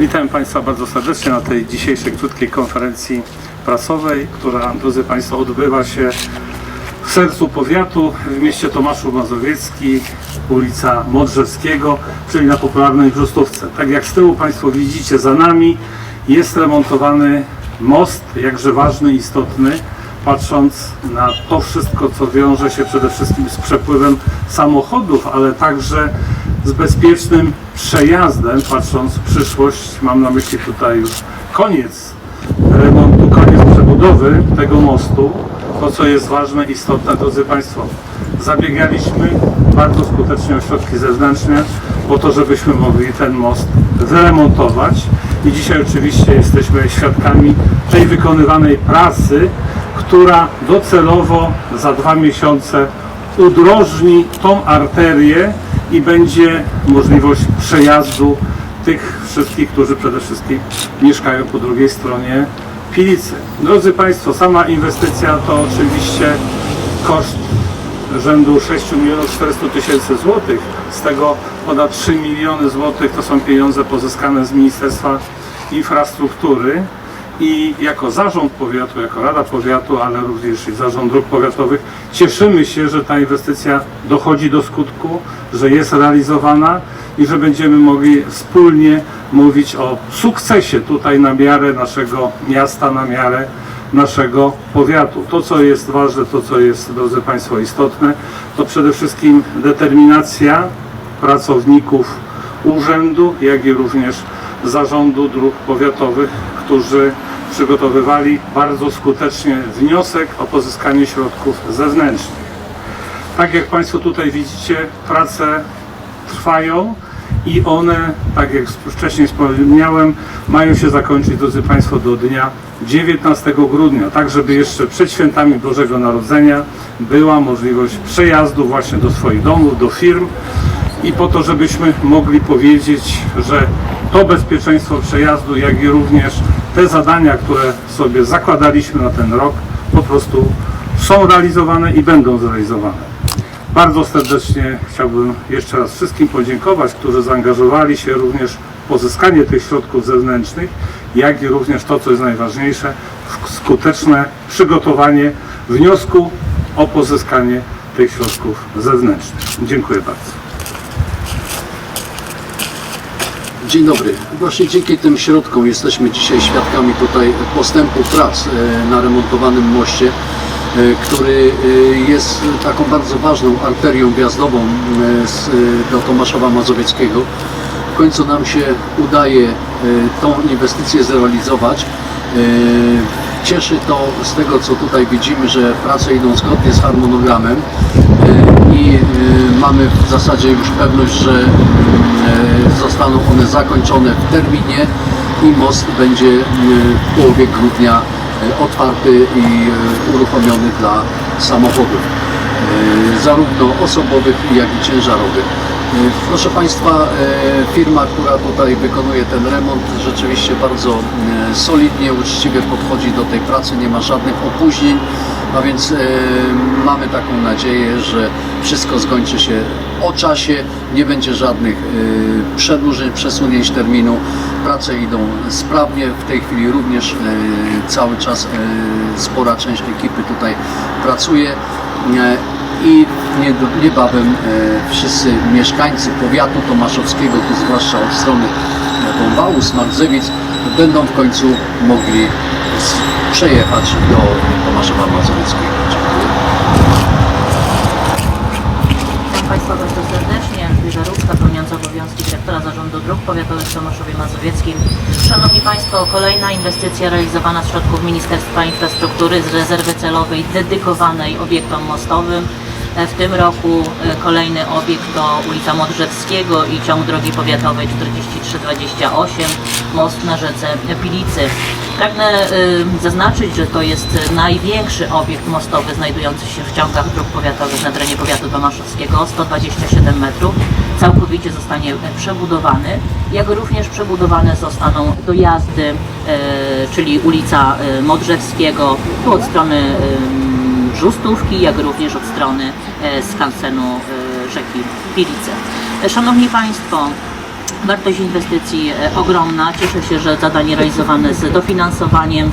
Witam Państwa bardzo serdecznie na tej dzisiejszej krótkiej konferencji prasowej, która, drodzy Państwo, odbywa się w sercu powiatu, w mieście Tomaszu Mazowiecki, ulica Modrzewskiego, czyli na popularnej Brzustówce. Tak jak z tyłu Państwo widzicie za nami, jest remontowany most, jakże ważny, istotny, patrząc na to wszystko, co wiąże się przede wszystkim z przepływem samochodów, ale także z bezpiecznym przejazdem, patrząc w przyszłość, mam na myśli tutaj już koniec remontu, koniec przebudowy tego mostu, to co jest ważne, istotne, drodzy Państwo, zabiegaliśmy bardzo skutecznie o środki zewnętrzne po to, żebyśmy mogli ten most wyremontować i dzisiaj oczywiście jesteśmy świadkami tej wykonywanej pracy, która docelowo za dwa miesiące udrożni tą arterię i będzie możliwość przejazdu tych wszystkich, którzy przede wszystkim mieszkają po drugiej stronie Pilicy. Drodzy Państwo, sama inwestycja to oczywiście koszt rzędu 6 milionów 400 tysięcy złotych, z tego ponad 3 miliony złotych to są pieniądze pozyskane z Ministerstwa Infrastruktury i jako zarząd powiatu, jako Rada Powiatu, ale również i zarząd dróg powiatowych cieszymy się, że ta inwestycja dochodzi do skutku, że jest realizowana i że będziemy mogli wspólnie mówić o sukcesie tutaj na miarę naszego miasta, na miarę naszego powiatu. To, co jest ważne, to, co jest, drodzy Państwo, istotne, to przede wszystkim determinacja pracowników urzędu, jak i również zarządu dróg powiatowych, którzy przygotowywali bardzo skutecznie wniosek o pozyskanie środków zewnętrznych. Tak jak Państwo tutaj widzicie, prace trwają i one, tak jak wcześniej wspomniałem, mają się zakończyć, drodzy Państwo, do dnia 19 grudnia, tak żeby jeszcze przed świętami Bożego Narodzenia była możliwość przejazdu właśnie do swoich domów, do firm i po to, żebyśmy mogli powiedzieć, że to bezpieczeństwo przejazdu, jak i również te zadania, które sobie zakładaliśmy na ten rok, po prostu są realizowane i będą zrealizowane. Bardzo serdecznie chciałbym jeszcze raz wszystkim podziękować, którzy zaangażowali się również w pozyskanie tych środków zewnętrznych, jak i również to, co jest najważniejsze, w skuteczne przygotowanie wniosku o pozyskanie tych środków zewnętrznych. Dziękuję bardzo. Dzień dobry. Właśnie dzięki tym środkom jesteśmy dzisiaj świadkami tutaj postępu prac e, na remontowanym moście, e, który e, jest taką bardzo ważną arterią wjazdową do Tomaszowa Mazowieckiego. W końcu nam się udaje tą inwestycję zrealizować. Cieszy to z tego, co tutaj widzimy, że prace idą zgodnie z harmonogramem i mamy w zasadzie już pewność, że zostaną one zakończone w terminie i most będzie e, w połowie grudnia e, otwarty i e, uruchomiony dla samochodów, zarówno osobowych, jak i ciężarowych. Proszę Państwa, firma, która tutaj wykonuje ten remont, rzeczywiście bardzo solidnie, uczciwie podchodzi do tej pracy, nie ma żadnych opóźnień, a więc mamy taką nadzieję, że wszystko skończy się o czasie, nie będzie żadnych e, przedłużeń, przesunięć terminu. Prace idą sprawnie, w tej chwili również e, cały czas e, spora część ekipy tutaj pracuje. I nie- niebawem wszyscy mieszkańcy powiatu tomaszowskiego, tu zwłaszcza od strony Wąwału, Smardzewic, będą w końcu mogli przejechać do Tomaszowa Mazowieckiego. Dziękuję. Witam Państwa bardzo Ruska, pełniąca obowiązki dyrektora Zarządu Dróg Powiatowych w Tomaszowie Mazowieckim. Szanowni Państwo, kolejna inwestycja realizowana z środków Ministerstwa Infrastruktury z rezerwy celowej dedykowanej obiektom mostowym. E, W tym roku e, kolejny obiekt to ulica Modrzewskiego i ciąg drogi powiatowej 4328, most na rzece Pilicy. Pragnę y, zaznaczyć, że to jest największy obiekt mostowy znajdujący się w ciągach dróg powiatowych na terenie powiatu tomaszowskiego, 127 metrów. Całkowicie zostanie przebudowany, jak również przebudowane zostaną dojazdy, czyli ulica Modrzewskiego, tu od strony Brzustówki, jak również od strony e, skansenu e, rzeki Pilice. E, Szanowni Państwo, Wartość inwestycji e, ogromna. Cieszę się, że zadanie realizowane z dofinansowaniem.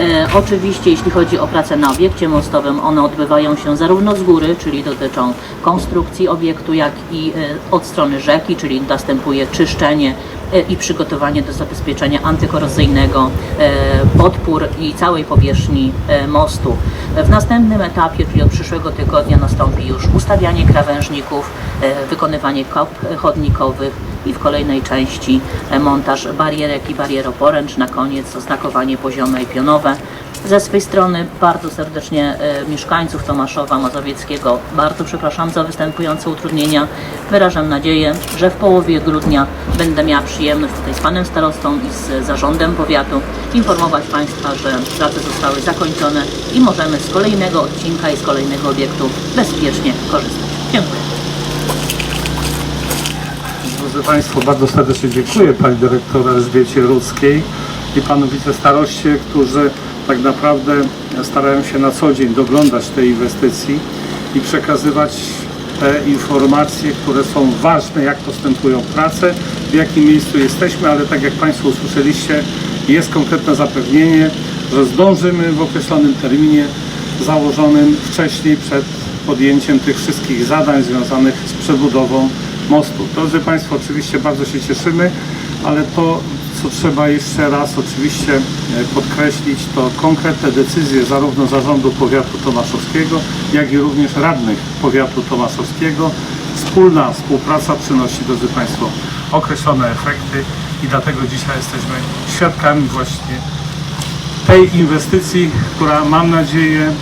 E, Oczywiście, jeśli chodzi o pracę na obiekcie mostowym, one odbywają się zarówno z góry, czyli dotyczą konstrukcji obiektu, jak i e, od strony rzeki, czyli następuje czyszczenie e, i przygotowanie do zabezpieczenia antykorozyjnego podpór i całej powierzchni mostu. W następnym etapie, czyli od przyszłego tygodnia nastąpi już ustawianie krawężników, wykonywanie kop chodnikowych i w kolejnej części montaż barierek i barieroporęcz, na koniec oznakowanie poziome i pionowe. Ze swej strony bardzo serdecznie e, mieszkańców Tomaszowa Mazowieckiego bardzo przepraszam za występujące utrudnienia. Wyrażam nadzieję, że w połowie grudnia będę miała przyjemność tutaj z panem starostą i z zarządem powiatu informować państwa, że prace zostały zakończone i możemy z kolejnego odcinka i z kolejnego obiektu bezpiecznie korzystać. Dziękuję. Drodzy Państwo, bardzo serdecznie dziękuję Pani Dyrektor Elżbiecie Rudzkiej i Panu Wicestaroście, którzy tak naprawdę starają się na co dzień doglądać tej inwestycji i przekazywać te informacje, które są ważne, jak postępują prace, w jakim miejscu jesteśmy, ale tak jak Państwo usłyszeliście, jest konkretne zapewnienie, że zdążymy w określonym terminie założonym wcześniej przed podjęciem tych wszystkich zadań związanych z przebudową mostu. Drodzy Państwo, oczywiście bardzo się cieszymy, ale to, co trzeba jeszcze raz oczywiście e, podkreślić, to konkretne decyzje zarówno Zarządu Powiatu Tomaszowskiego, jak i również radnych Powiatu Tomaszowskiego. Wspólna współpraca przynosi, drodzy Państwo, określone efekty i dlatego dzisiaj jesteśmy świadkami właśnie tej inwestycji, która mam nadzieję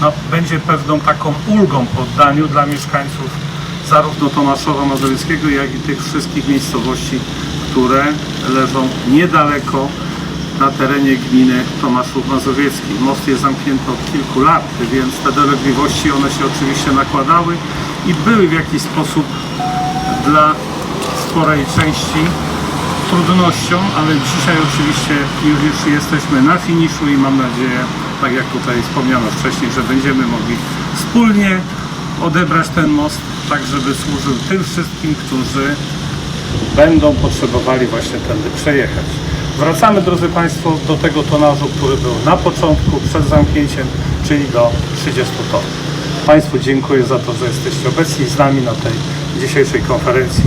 no, będzie pewną taką ulgą po oddaniu dla mieszkańców zarówno Tomaszowa Mazowieckiego, jak i tych wszystkich miejscowości, które leżą niedaleko na terenie gminy Tomaszów Mazowiecki. Most jest zamknięty od kilku lat, więc te dolegliwości one się oczywiście nakładały i były w jakiś sposób dla sporej części trudnością, ale dzisiaj oczywiście już, już jesteśmy na finiszu i mam nadzieję, tak jak tutaj wspomniano wcześniej, że będziemy mogli wspólnie odebrać ten most, tak żeby służył tym wszystkim, którzy będą potrzebowali właśnie tędy przejechać. Wracamy, drodzy Państwo, do tego tonażu, który był na początku, przed zamknięciem, czyli do 30 ton. Państwu dziękuję za to, że jesteście obecni z nami na tej dzisiejszej konferencji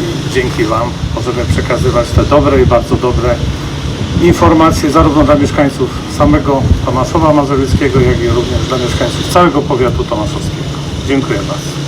i dzięki Wam możemy przekazywać te dobre i bardzo dobre informacje zarówno dla mieszkańców samego Tomaszowa Mazowieckiego, jak i również dla mieszkańców całego powiatu tomaszowskiego. Dziękuję bardzo.